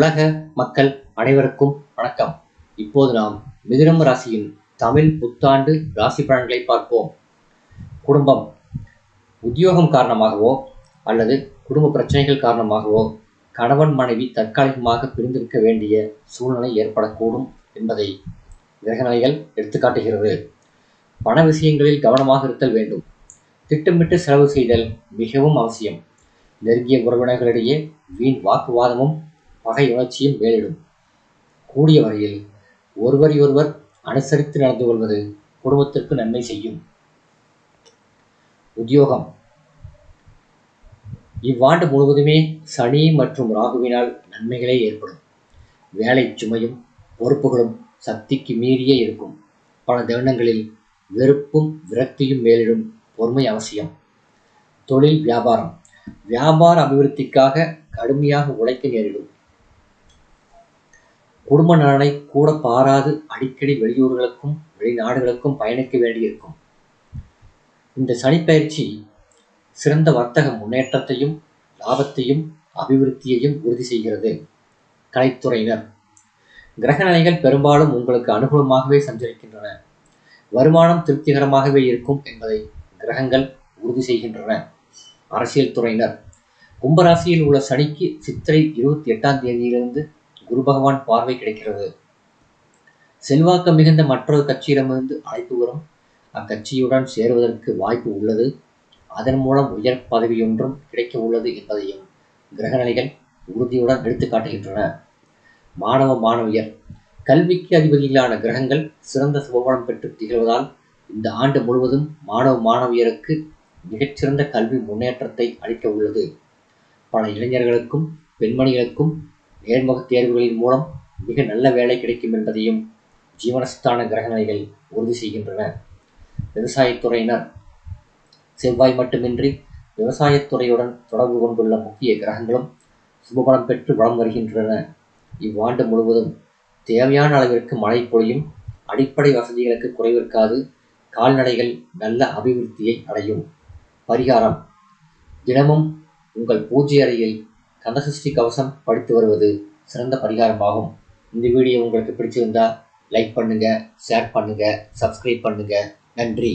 உலக மக்கள் அனைவருக்கும் வணக்கம். இப்போது நாம் மிதுனம் ராசியின் தமிழ் புத்தாண்டு ராசி பலன்களை பார்ப்போம். குடும்பம் உத்தியோகம் காரணமாகவோ அல்லது குடும்ப பிரச்சனைகள் காரணமாகவோ கணவன் மனைவி தற்காலிகமாக பிரிந்திருக்க வேண்டிய சூழ்நிலை ஏற்படக்கூடும் என்பதை கிரகநிலைகள் எடுத்துக்காட்டுகிறது. பண விஷயங்களில் கவனமாக இருத்தல் வேண்டும். திட்டமிட்டு செலவு செய்தல் மிகவும் அவசியம். நெருங்கிய உறவினர்களிடையே வீண் வாக்குவாதமும் பகை உணர்ச்சியும் மேலிடும். கூடிய வரையில் ஒருவரையொருவர் அனுசரித்து நடந்து கொள்வது குடும்பத்திற்கு நன்மை செய்யும். உத்தியோகம். இவ்வாண்டு முழுவதுமே சனி மற்றும் ராகுவினால் நன்மைகளே ஏற்படும். வேலை சுமையும் பொறுப்புகளும் சக்திக்கு மீறியே இருக்கும். பல தருணங்களில் வெறுப்பும் விரக்தியும் மேலிடும் பொறுமை அவசியம். தொழில் வியாபாரம். வியாபார அபிவிருத்திக்காக கடுமையாக உழைக்க நேரிடும். குடும்ப நலனை கூட பாராது அடிக்கடி வெளியூர்களுக்கும் வெளிநாடுகளுக்கும் பயணிக்க வேண்டியிருக்கும். இந்த சனிப்பயிற்சி சிறந்த வர்த்தக முன்னேற்றத்தையும் லாபத்தையும் அபிவிருத்தியையும் உறுதி செய்கிறது. கலைத்துறையினர். கிரகநிலைகள் பெரும்பாலும் உங்களுக்கு அனுகூலமாகவே சஞ்சரிக்கின்றன. வருமானம் திருப்திகரமாகவே இருக்கும் என்பதை கிரகங்கள் உறுதி செய்கின்றன. அரசியல் துறையினர். கும்பராசியில் உள்ள சனிக்கு சித்திரை இருபத்தி எட்டாம் தேதியிலிருந்து குரு பகவான் பார்வை கிடைக்கிறது. செல்வாக்கு மிகுந்த மற்றொரு கட்சியிடமிருந்து அழைப்பு வரும். அக்கட்சியுடன் சேருவதற்கு வாய்ப்பு உள்ளது. அதன் மூலம் உயர் பதவியொன்றும் கிடைக்க உள்ளது என்பதையும் கிரகநிலைகள் உறுதியுடன் எடுத்துக் காட்டுகின்றன. மாணவ மாணவியர் கல்விக்கு அதிபதிகளான கிரகங்கள் சிறந்த சுபபலம் பெற்று திகழ்வதால் இந்த ஆண்டு முழுவதும் மாணவ மாணவியருக்கு மிகச்சிறந்த கல்வி முன்னேற்றத்தை அளிக்க உள்ளது. பல இளைஞர்களுக்கும் பெண்மணிகளுக்கும் நேர்முக தேர்வுகளின் மூலம் மிக நல்ல வேலை கிடைக்கும் என்பதையும் ஜீவனஸ்தான கிரகநிலைகள் உறுதி செய்கின்றன. விவசாயத்துறையினர் செவ்வாய் மட்டுமின்றி விவசாயத்துறையுடன் தொடர்பு கொண்டுள்ள முக்கிய கிரகங்களும் சுபபலம் பெற்று வளம் வருகின்றன. இவ்வாண்டு முழுவதும் தேவையான அளவிற்கு மழை பொழியும் அடிப்படை வசதிகளுக்கு குறைவிருக்காது. கால்நடைகள் நல்ல அபிவிருத்தியை அடையும். பரிகாரம். தினமும் உங்கள் பூஜை அறையில் கந்தசஷ்டி கவசம் படித்து வருவது சிறந்த பரிகாரமாகும். இந்த வீடியோ உங்களுக்கு பிடிச்சிருந்தா லைக் பண்ணுங்கள் ஷேர் பண்ணுங்கள் சப்ஸ்கிரைப் பண்ணுங்கள் நன்றி.